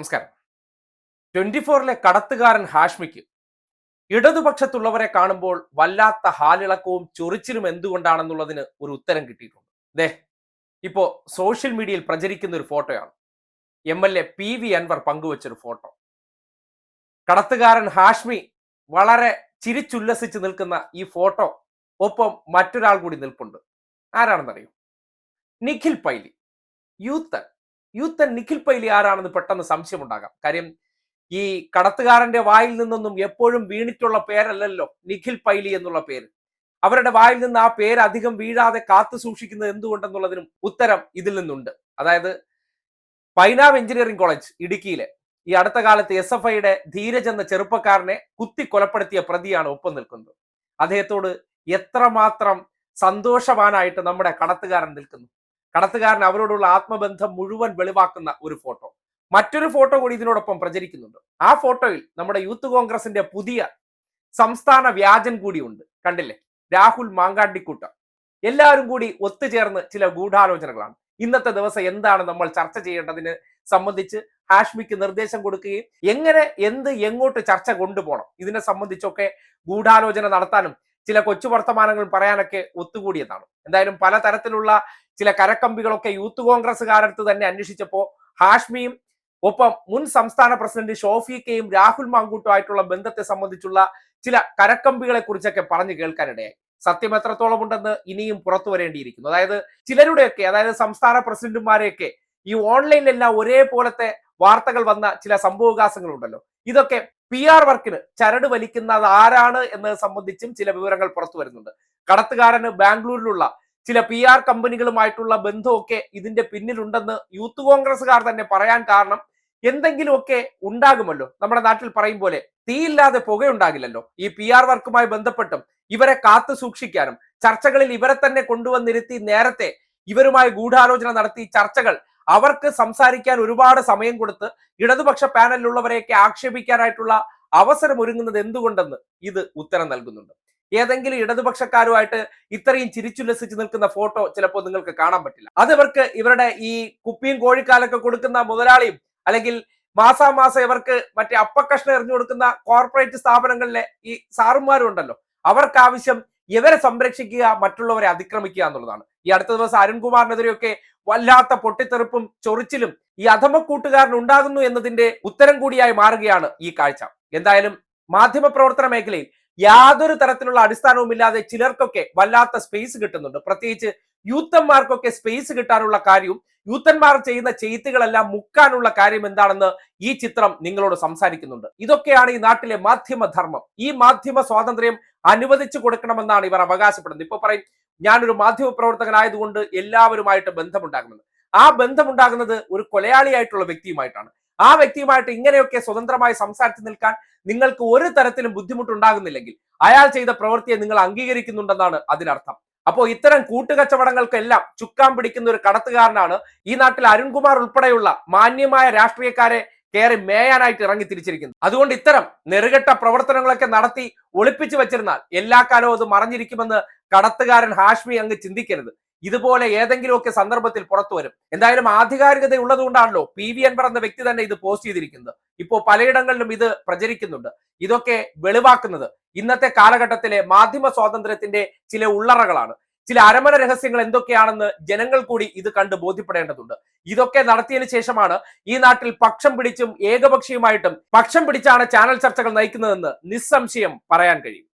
നമസ്കാരം. ട്വന്റി ഫോറിലെ കടത്തുകാരൻ ഹാഷ്മിക്ക് ഇടതുപക്ഷത്തുള്ളവരെ കാണുമ്പോൾ വല്ലാത്ത ഹാലിളക്കവും ചൊറിച്ചിലും എന്തുകൊണ്ടാണെന്നുള്ളതിന് ഒരു ഉത്തരം കിട്ടിയിട്ടുണ്ട്. ദേ ഇപ്പോ സോഷ്യൽ മീഡിയയിൽ പ്രചരിക്കുന്ന ഒരു ഫോട്ടോയാണ്. M L A P V Anvar പങ്കുവച്ചൊരു photo. കടത്തുകാരൻ ഹാഷ്മി വളരെ ചിരിച്ചുല്ലസിച്ച് നിൽക്കുന്ന ഈ ഫോട്ടോ ഒപ്പം മറ്റൊരാൾ കൂടി നിൽപ്പുണ്ട്. ആരാണെന്നറിയോ? നിഖിൽ പൈലി യൂത്തൻ യൂത്തൻ നിഖിൽ പൈലി ആരാണെന്ന് പെട്ടെന്ന് സംശയമുണ്ടാകാം. കാര്യം ഈ കടത്തുകാരന്റെ വായിൽ നിന്നൊന്നും എപ്പോഴും വീണിട്ടുള്ള പേരല്ലല്ലോ നിഖിൽ പൈലി എന്നുള്ള പേര്. അവരുടെ വായിൽ നിന്ന് ആ പേര് അധികം വീഴാതെ കാത്തു സൂക്ഷിക്കുന്നത് എന്തുകൊണ്ടെന്നുള്ളതിനും ഉത്തരം ഇതിൽ നിന്നുണ്ട്. അതായത് പൈനാവ് എഞ്ചിനീയറിംഗ് കോളേജ് ഇടുക്കിയിലെ ഈ അടുത്ത കാലത്ത് എസ് എഫ് ഐയുടെ ധീരജ് എന്ന ചെറുപ്പക്കാരനെ കുത്തി കൊലപ്പെടുത്തിയ പ്രതിയാണ് ഒപ്പം നിൽക്കുന്നത്. അദ്ദേഹത്തോട് എത്രമാത്രം സന്തോഷവാനായിട്ട് നമ്മുടെ കടത്തുകാരൻ നിൽക്കുന്നു. കടത്തുകാരൻ അവരോടുള്ള ആത്മബന്ധം മുഴുവൻ വെളിവാക്കുന്ന ഒരു ഫോട്ടോ. മറ്റൊരു ഫോട്ടോ കൂടി ഇതിനോടൊപ്പം പ്രചരിക്കുന്നുണ്ട്. ആ ഫോട്ടോയിൽ നമ്മുടെ യൂത്ത് കോൺഗ്രസിന്റെ പുതിയ സംസ്ഥാന വ്യാജൻ കൂടിയുണ്ട്. കണ്ടില്ലേ? രാഹുൽ മാങ്കാണ്ടിക്കൂട്ട. എല്ലാവരും കൂടി ഒത്തുചേർന്ന് ചില ഗൂഢാലോചനകളാണ്. ഇന്നത്തെ ദിവസം എന്താണ് നമ്മൾ ചർച്ച ചെയ്യേണ്ടതിന് സംബന്ധിച്ച് ഹാഷ്മിക്ക് നിർദ്ദേശം കൊടുക്കുകയും എങ്ങനെ എന്ത് എങ്ങോട്ട് ചർച്ച കൊണ്ടുപോകണം? ഇതിനെ സംബന്ധിച്ചൊക്കെ ഗൂഢാലോചന നടത്താനും ചില കൊച്ചു വർത്തമാനങ്ങൾ പറയാനൊക്കെ ഒത്തുകൂടിയതാണ്. എന്തായാലും പലതരത്തിലുള്ള ചില കരക്കമ്പികളൊക്കെ യൂത്ത് കോൺഗ്രസ്സുകാരടുത്ത് തന്നെ അന്വേഷിച്ചപ്പോൾ ഹാഷ്മിയും ഒപ്പം മുൻ സംസ്ഥാന പ്രസിഡന്റ് ഷോഫീക്കയും രാഹുൽ മാങ്കൂട്ടുമായിട്ടുള്ള ബന്ധത്തെ സംബന്ധിച്ചുള്ള ചില കരക്കമ്പികളെ കുറിച്ചൊക്കെ പറഞ്ഞു കേൾക്കാനിടയായി. സത്യം എത്രത്തോളം ഉണ്ടെന്ന് ഇനിയും പുറത്തു വരേണ്ടിയിരിക്കുന്നു. അതായത് ചിലരുടെയൊക്കെ അതായത് സംസ്ഥാന പ്രസിഡന്റുമാരെയൊക്കെ ഈ ഓൺലൈനിലെല്ലാം ഒരേപോലത്തെ വാർത്തകൾ വന്ന ചില സംഭവവികാസങ്ങളുണ്ടല്ലോ. ഇതൊക്കെ പി ആർ വർക്കിന് ചരട് വലിക്കുന്നത് ആരാണ് എന്നത് സംബന്ധിച്ചും ചില വിവരങ്ങൾ പുറത്തു വരുന്നുണ്ട്. കടത്തുകാരന് ബാംഗ്ലൂരിലുള്ള ചില പി ആർ കമ്പനികളുമായിട്ടുള്ള ബന്ധമൊക്കെ ഇതിന്റെ പിന്നിലുണ്ടെന്ന് യൂത്ത് കോൺഗ്രസ്സുകാർ തന്നെ പറയാൻ കാരണം എന്തെങ്കിലുമൊക്കെ ഉണ്ടാകുമല്ലോ. നമ്മുടെ നാട്ടിൽ പറയും പോലെ തീയില്ലാതെ പുകയുണ്ടാകില്ലല്ലോ. ഈ പി ആർ വർക്കുമായി ബന്ധപ്പെട്ടും ഇവരെ കാത്തു സൂക്ഷിക്കാനും ചർച്ചകളിൽ ഇവരെ തന്നെ കൊണ്ടുവന്നിരുത്തി നേരത്തെ ഇവരുമായി ഗൂഢാലോചന നടത്തി ചർച്ചകൾ അവർക്ക് സംസാരിക്കാൻ ഒരുപാട് സമയം കൊടുത്ത് ഇടതുപക്ഷ പാനലിലുള്ളവരെയൊക്കെ ആക്ഷേപിക്കാനായിട്ടുള്ള അവസരം ഒരുങ്ങുന്നത് എന്തുകൊണ്ടെന്ന് ഇത് ഉത്തരം നൽകുന്നുണ്ട്. ഏതെങ്കിലും ഇടതുപക്ഷക്കാരുമായിട്ട് ഇത്രയും ചിരിച്ചുല്ലസിച്ച് നിൽക്കുന്ന ഫോട്ടോ ചിലപ്പോൾ നിങ്ങൾക്ക് കാണാൻ പറ്റില്ല. അത് ഇവർക്ക് ഇവരുടെ ഈ കുപ്പിയും കോഴിക്കാലൊക്കെ കൊടുക്കുന്ന മുതലാളിയും അല്ലെങ്കിൽ മാസാമാസം ഇവർക്ക് മറ്റേ അപ്പക്കഷ്ണം എറിഞ്ഞു കൊടുക്കുന്ന കോർപ്പറേറ്റ് സ്ഥാപനങ്ങളിലെ ഈ സാറുമാരും ഉണ്ടല്ലോ. അവർക്ക് ആവശ്യം ഇവരെ സംരക്ഷിക്കുക മറ്റുള്ളവരെ അതിക്രമിക്കുക എന്നുള്ളതാണ്. ഈ അടുത്ത ദിവസം അരുൺകുമാറിനെതിരെയൊക്കെ വല്ലാത്ത പൊട്ടിത്തെറിപ്പും ചൊറിച്ചിലും ഈ അധമക്കൂട്ടുകാരൻ ഉണ്ടാകുന്നു എന്നതിന്റെ ഉത്തരം കൂടിയായി മാറുകയാണ് ഈ കാഴ്ച. എന്തായാലും മാധ്യമ പ്രവർത്തന മേഖലയിൽ യാതൊരു തരത്തിലുള്ള അടിസ്ഥാനവുമില്ലാതെ ചിലർക്കൊക്കെ വല്ലാത്ത സ്പേസ് കിട്ടുന്നുണ്ട്. പ്രത്യേകിച്ച് യൂത്തന്മാർക്കൊക്കെ സ്പേസ് കിട്ടാനുള്ള കാര്യവും യൂത്തന്മാർ ചെയ്യുന്ന ചെയ്ത്തുകളെല്ലാം മുക്കാനുള്ള കാര്യം എന്താണെന്ന് ഈ ചിത്രം നിങ്ങളോട് സംസാരിക്കുന്നുണ്ട്. ഇതൊക്കെയാണ് ഈ നാട്ടിലെ മാധ്യമധർമ്മം. ഈ മാധ്യമ സ്വാതന്ത്ര്യം അനുവദിച്ചു കൊടുക്കണമെന്നാണ് ഇവർ അവകാശപ്പെടുന്നത്. ഇപ്പൊ പറയും ഞാനൊരു മാധ്യമ പ്രവർത്തകനായതുകൊണ്ട് എല്ലാവരുമായിട്ട് ബന്ധമുണ്ടാകുന്നത് ആ ബന്ധമുണ്ടാകുന്നത് ഒരു കൊലയാളിയായിട്ടുള്ള വ്യക്തിയുമായിട്ടാണ്. ആ വ്യക്തിയുമായിട്ട് ഇങ്ങനെയൊക്കെ സ്വതന്ത്രമായി സംസാരിച്ചു നിൽക്കാൻ നിങ്ങൾക്ക് ഒരു തരത്തിലും ബുദ്ധിമുട്ടുണ്ടാകുന്നില്ലെങ്കിൽ അയാൾ ചെയ്ത പ്രവൃത്തിയെ നിങ്ങൾ അംഗീകരിക്കുന്നുണ്ടെന്നാണ് അതിനർത്ഥം. അപ്പോൾ ഇത്തരം കൂട്ടുകച്ചവടങ്ങൾക്കെല്ലാം ചുക്കാൻ പിടിക്കുന്ന ഒരു കടത്തുകാരനാണ് ഈ നാട്ടിൽ അരുൺകുമാർ ഉൾപ്പെടെയുള്ള മാന്യമായ രാഷ്ട്രീയക്കാരെ കയറി മേയാനായിട്ട് ഇറങ്ങി തിരിച്ചിരിക്കുന്നത്. അതുകൊണ്ട് ഇത്തരം നെറുകെട്ട പ്രവർത്തനങ്ങളൊക്കെ നടത്തി ഒളിപ്പിച്ചു വെച്ചിരുന്നാൽ എല്ലാ കാലവും അത് മറഞ്ഞിരിക്കുമെന്ന് കടത്തുകാരൻ ഹാഷ്മി അങ്ങ് ചിന്തിക്കരുത്. ഇതുപോലെ ഏതെങ്കിലുമൊക്കെ സന്ദർഭത്തിൽ പുറത്തു വരും. എന്തായാലും ആധികാരികത ഉള്ളതുകൊണ്ടാണല്ലോ പി വി അൻവർ എന്ന വ്യക്തി തന്നെ ഇത് പോസ്റ്റ് ചെയ്തിരിക്കുന്നത്. ഇപ്പോൾ പലയിടങ്ങളിലും ഇത് പ്രചരിക്കുന്നുണ്ട്. ഇതൊക്കെ വെളിവാക്കുന്നത് ഇന്നത്തെ കാലഘട്ടത്തിലെ മാധ്യമ സ്വാതന്ത്ര്യത്തിന്റെ ചില ഉള്ളറകളാണ്. ചില അരമന രഹസ്യങ്ങൾ എന്തൊക്കെയാണെന്ന് ജനങ്ങൾ കൂടി ഇത് കണ്ട് ബോധ്യപ്പെടേണ്ടതുണ്ട്. ഇതൊക്കെ നടത്തിയതിനു ശേഷമാണ് ഈ നാട്ടിൽ പക്ഷം പിടിച്ചും ഏകപക്ഷീയമായിട്ടും പക്ഷം പിടിച്ചാണ് ചാനൽ ചർച്ചകൾ നയിക്കുന്നതെന്ന് നിസ്സംശയം പറയാൻ കഴിയും.